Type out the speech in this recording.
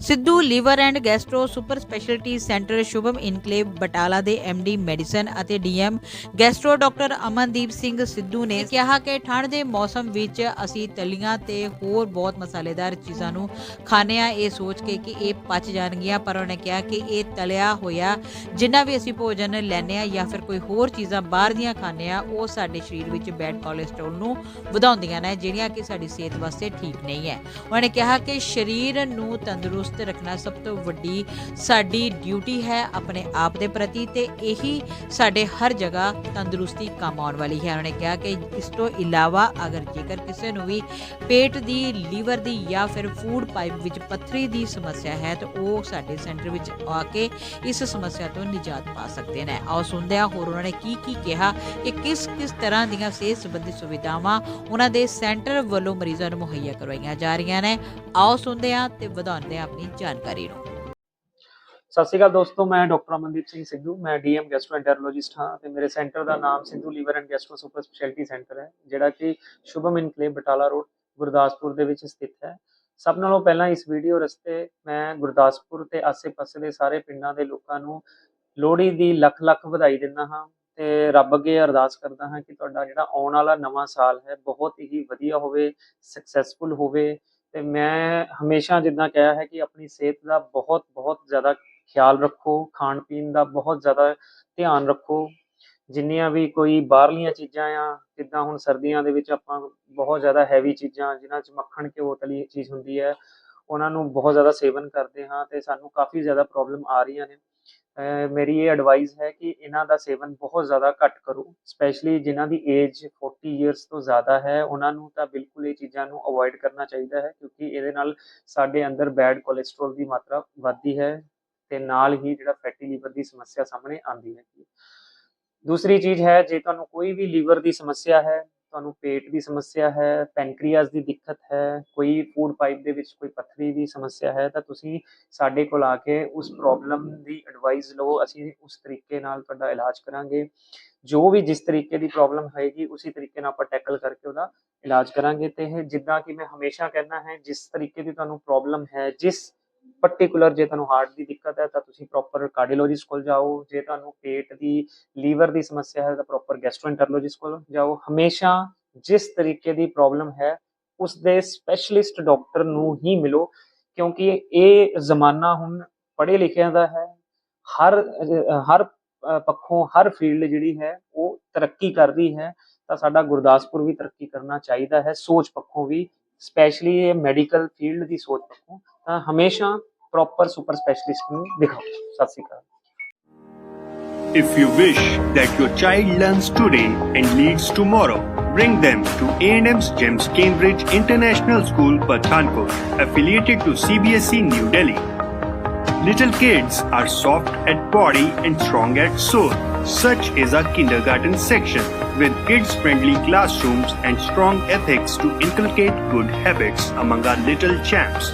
Sidhu liver and gastro super speciality centre Shubham enclave Batala ਦੇ D medicine ਅਤੇ DM gastro doctor Amandeep Singh Sidhu ਨੇ ਕਿਹਾ ਕਿ ਠੰਡ ਦੇ ਮੌਸਮ ਵਿੱਚ ਅਸੀਂ ਤਲੀਆਂ ਤੇ ਹੋਰ ਬਹੁਤ ਮਸਾਲੇਦਾਰ ਚੀਜ਼ਾਂ ਨੂੰ ਖਾਂਦੇ ਹਾਂ। ਇਹ ਸੋਚ ਕੇ ਕਿ ਇਹ ਪਚ ਜਾਣਗੀਆਂ, ਪਰ ਉਹਨੇ ਕਿਹਾ ਕਿ ਇਹ ਤਲਿਆ ਹੋਇਆ ਜਿੰਨਾ ਵੀ ਅਸੀਂ ਭੋਜਨ ਲੈਂਦੇ ਆ ਜਾਂ ਫਿਰ ਕੋਈ ਹੋਰ ਚੀਜ਼ਾਂ ਬਾਹਰ ਦੀਆਂ ਖਾਂਦੇ ਆ ਉਹ ਸਾਡੇ ਸਰੀਰ ਵਿੱਚ ਬੈਡ ਕੋਲੇਸਟ੍ਰੋਲ ਨੂੰ ਵਧਾਉਂਦੀਆਂ ਨੇ, ਜਿਹੜੀਆਂ ਕਿ ਸਾਡੀ ਸਿਹਤ ਵਾਸਤੇ ਠੀਕ ਨਹੀਂ ਹੈ। ਉਹਨਾਂ ਨੇ ਕਿਹਾ ਕਿ ਸਰੀਰ ਨੂੰ ਤੰਦਰੁਸਤ ਰੱਖਣਾ ਸਭ ਤੋਂ ਵੱਡੀ ਸਾਡੀ ਡਿਊਟੀ ਹੈ ਆਪਣੇ ਆਪ ਦੇ ਪ੍ਰਤੀ ਤੇ ਇਹੀ ਸਾਡੇ ਹਰ ਜਗ੍ਹਾ ਤੰਦਰੁਸਤੀ ਕੰਮ ਆਉਣ ਵਾਲੀ ਹੈ। ਉਹਨਾਂ ਕਿਹਾ ਕਿ ਇਸ ਤੋਂ ਇਲਾਵਾ ਅਗਰ ਜੇਕਰ ਕਿਸੇ ਨੂੰ ਵੀ ਪੇਟ ਦੀ, ਲੀਵਰ ਦੀ ਜਾਂ ਫਿਰ ਫੂਡ ਪਾਈਪ ਵਿੱਚ ਪੱਥਰੀ ਦੀ ਸਮੱਸਿਆ ਹੈ ਤਾਂ ਉਹ ਸਾਡੇ ਸੈਂਟਰ ਵਿੱਚ ਆ ਕੇ ਇਸ ਸਮੱਸਿਆ ਤੋਂ ਨਿਜਾਤ ਪਾ ਸਕਦੇ ਨੇ। ਆਓ ਸੁਣਦੇ ਹਾਂ ਹੋਰ ਉਹਨਾਂ ਨੇ ਕੀ ਕੀ ਕਿਹਾ ਕਿ ਕਿਸ ਕਿਸ ਤਰ੍ਹਾਂ ਦੀਆਂ ਸਿਹਤ ਸੰਬੰਧੀ ਸੁਵਿਧਾਵਾਂ ਉਹਨਾਂ ਦੇ ਸੈਂਟਰ ਵੱਲੋਂ ਮਰੀਜ਼ਾਂ ਨੂੰ ਮੁਹੱਈਆ ਕਰਵਾਈਆਂ ਜਾ ਰਹੀਆਂ ਨੇ। ਆਓ ਸੁਣਦੇ ਹਾਂ ਤੇ ਵਧਾਉਂਦੇ ਹਾਂ ਆਪਣੀ ਜਾਣਕਾਰੀ ਨੂੰ। ਸਤਿ ਸ਼੍ਰੀ ਅਕਾਲ ਦੋਸਤੋ, ਮੈਂ ਡਾਕਟਰ ਅਮਨਦੀਪ ਸਿੰਘ ਸਿੱਧੂ, ਮੈਂ ਡੀਐਮ ਗੈਸਟਰੋਐਂਟਰੋਲੋਜਿਸਟ ਹਾਂ ਤੇ ਮੇਰੇ ਸੈਂਟਰ ਦਾ ਨਾਮ Sidhu liver and gastro super speciality centre ਹੈ, ਜਿਹੜਾ ਕਿ ਸ਼ੁਭਮ ਇਨਕਲੇਵ ਬਟਾਲਾ ਰੋਡ, ਗੁਰਦਾਸਪੁਰ ਦੇ ਵਿੱਚ ਸਥਿਤ ਹੈ। ਸਭ ਨਾਲੋਂ ਪਹਿਲਾਂ ਇਸ ਵੀਡੀਓ ਰਸਤੇ ਮੈਂ ਗੁਰਦਾਸਪੁਰ ਤੇ ਆਸ-ਪਾਸੇ ਦੇ ਸਾਰੇ ਪਿੰਡਾਂ ਦੇ ਲੋਕਾਂ ਨੂੰ ਲੋਹੜੀ ਦੀ ਲੱਖ ਲੱਖ ਵਧਾਈ ਦਿੰਦਾ ਹਾਂ ਤੇ ਰੱਬ ਅੱਗੇ ਅਰਦਾਸ ਕਰਦਾ ਹਾਂ ਕਿ ਤੁਹਾਡਾ ਜਿਹੜਾ ਆਉਣ ਵਾਲਾ ਨਵਾਂ ਸਾਲ ਹੈ ਬਹੁਤ ਹੀ ਵਧੀਆ ਹੋਵੇ ਸਕਸੈਸਫੁਲ ਹੋਵੇ ਤੇ ਮੈਂ ਹਮੇਸ਼ਾ ਜਿੱਦਾਂ ਕਿਹਾ ਹੈ ਕਿ ਆਪਣੀ ਸਿਹਤ ਦਾ ਬਹੁਤ ਬਹੁਤ ਜ਼ਿਆਦਾ ਖਿਆਲ ਰੱਖੋ, ਖਾਣ ਪੀਣ ਦਾ ਬਹੁਤ ਜ਼ਿਆਦਾ ਧਿਆਨ ਰੱਖੋ। ਜਿੰਨੀਆਂ ਵੀ ਕੋਈ ਬਾਹਰਲੀਆਂ ਚੀਜ਼ਾਂ ਆ, ਜਿੱਦਾਂ ਹੁਣ ਸਰਦੀਆਂ ਦੇ ਵਿੱਚ ਆਪਾਂ ਬਹੁਤ ਜ਼ਿਆਦਾ ਹੈਵੀ ਚੀਜ਼ਾਂ, ਜਿਨ੍ਹਾਂ 'ਚ ਮੱਖਣ, ਘਿਓ ਤਲੀ ਚੀਜ਼ ਹੁੰਦੀ ਹੈ, ਉਹਨਾਂ ਨੂੰ ਬਹੁਤ ਜ਼ਿਆਦਾ ਸੇਵਨ ਕਰਦੇ ਹਾਂ ਤੇ ਸਾਨੂੰ ਕਾਫੀ ਜ਼ਿਆਦਾ ਪ੍ਰੋਬਲਮ ਆ ਰਹੀਆਂ ਨੇ। ਮੇਰੀ ਇਹ ਐਡਵਾਈਸ ਹੈ ਕਿ ਇਹਨਾਂ ਦਾ ਸੇਵਨ ਬਹੁਤ ਜ਼ਿਆਦਾ ਘੱਟ ਕਰੋ ਸਪੈਸ਼ਲੀ ਜਿਨ੍ਹਾਂ ਦੀ ਏਜ 40 ਇਅਰਸ ਤੋਂ ਜ਼ਿਆਦਾ ਹੈ, ਉਹਨਾਂ ਨੂੰ ਤਾਂ ਬਿਲਕੁਲ ਇਹ ਚੀਜ਼ਾਂ ਨੂੰ ਅਵੋਇਡ ਕਰਨਾ ਚਾਹੀਦਾ ਹੈ ਕਿਉਂਕਿ ਇਹਦੇ ਨਾਲ ਸਾਡੇ ਅੰਦਰ ਬੈਡ ਕੋਲੇਸਟ੍ਰੋਲ ਦੀ ਮਾਤਰਾ ਵੱਧਦੀ ਹੈ ਤੇ ਨਾਲ ਹੀ ਜਿਹੜਾ ਫੈਟੀ ਲੀਵਰ ਦੀ ਸਮੱਸਿਆ ਸਾਹਮਣੇ ਆਉਂਦੀ ਹੈ। ਦੂਸਰੀ ਚੀਜ਼ ਹੈ, ਜੇ ਤੁਹਾਨੂੰ ਕੋਈ ਵੀ ਲੀਵਰ ਦੀ ਸਮੱਸਿਆ ਹੈ ਤੁਹਾਨੂੰ ਪੇਟ ਦੀ ਸਮੱਸਿਆ ਹੈ, ਪੈਨਕ੍ਰੀਆਸ ਦੀ ਦਿੱਕਤ ਹੈ, ਕੋਈ ਫੂਡ ਪਾਈਪ ਦੇ ਵਿੱਚ ਕੋਈ ਪੱਥਰੀ ਦੀ ਸਮੱਸਿਆ ਹੈ, ਤਾਂ ਤੁਸੀਂ ਸਾਡੇ ਕੋਲ ਆ ਕੇ ਉਸ ਪ੍ਰੋਬਲਮ ਦੀ ਐਡਵਾਈਸ ਲਓ, ਅਸੀਂ ਉਸ ਤਰੀਕੇ ਨਾਲ ਤੁਹਾਡਾ ਇਲਾਜ ਕਰਾਂਗੇ। ਜੋ ਵੀ ਜਿਸ ਤਰੀਕੇ ਦੀ ਪ੍ਰੋਬਲਮ ਹੋਏਗੀ, ਉਸੇ ਤਰੀਕੇ ਨਾਲ ਆਪਾਂ ਟੈਕਲ ਕਰਕੇ ਉਹਦਾ ਇਲਾਜ ਕਰਾਂਗੇ ਤੇ ਇਹ ਜਿੱਦਾਂ ਕਿ ਮੈਂ ਹਮੇਸ਼ਾ ਕਹਿੰਦਾ ਹੈ, ਜਿਸ ਤਰੀਕੇ ਦੀ ਤੁਹਾਨੂੰ ਪ੍ਰੋਬਲਮ ਹੈ, ਜਿਸ ਪਾਰਟਿਕੂਲਰ ਜੇ ਤੁਹਾਨੂੰ ਹਾਰਟ ਦੀ ਦਿੱਕਤ ਹੈ ਤਾਂ ਤੁਸੀਂ ਪ੍ਰੋਪਰ ਕਾਰਡੀਓਲੋਜਿਸਟ ਕੋਲ ਜਾਓ, ਜੇ ਤੁਹਾਨੂੰ ਪੇਟ ਦੀ, ਲੀਵਰ ਦੀ ਸਮੱਸਿਆ ਹੈ ਤਾਂ ਪ੍ਰੋਪਰ ਗੈਸਟ੍ਰੋਐਂਟਰੋਲੋਜਿਸਟ ਕੋਲ ਜਾਓ। ਹਮੇਸ਼ਾ ਜਿਸ ਤਰੀਕੇ ਦੀ ਪ੍ਰੋਬਲਮ ਹੈ ਉਸ ਦੇ ਸਪੈਸ਼ਲਿਸਟ ਡਾਕਟਰ ਨੂੰ ਹੀ ਮਿਲੋ, ਕਿਉਂਕਿ ਇਹ ਜ਼ਮਾਨਾ ਹੁਣ ਪੜ੍ਹੇ ਲਿਖਿਆਂ ਦਾ ਹੈ। ਹਰ ਹਰ ਪੱਖੋਂ ਹਰ ਫੀਲਡ ਜਿਹੜੀ ਹੈ, ਉਹ ਤਰੱਕੀ ਕਰ ਰਹੀ ਹੈ, ਤਾਂ ਸਾਡਾ ਗੁਰਦਾਸਪੁਰ ਵੀ ਤਰੱਕੀ ਕਰਨਾ ਚਾਹੀਦਾ ਹੈ, ਸੋਚ ਪੱਖੋਂ ਵੀ ਸਪੈਸ਼ਲੀ ਇਹ ਮੈਡੀਕਲ ਫੀਲਡ ਦੀ ਸੋਚ ਪੱਖੋਂ। ਹਮੇਸ਼ਾ ਪ੍ਰੋਪਰ ਸੁਪਰ ਸਪੈਸ਼ਲਿਸਟ ਨੂੰ ਦਿਖਾਓ ਸਤਿ ਸ਼੍ਰੀ ਅਕਾਲ If you wish that your child learns today and leads tomorrow, bring them to A&M's Gems Cambridge International School, Pathankot, affiliated to CBSE New Delhi. Little kids are soft at body and strong at soul. Such is our kindergarten section with kids-friendly classrooms and strong ethics to inculcate good habits among our little champs.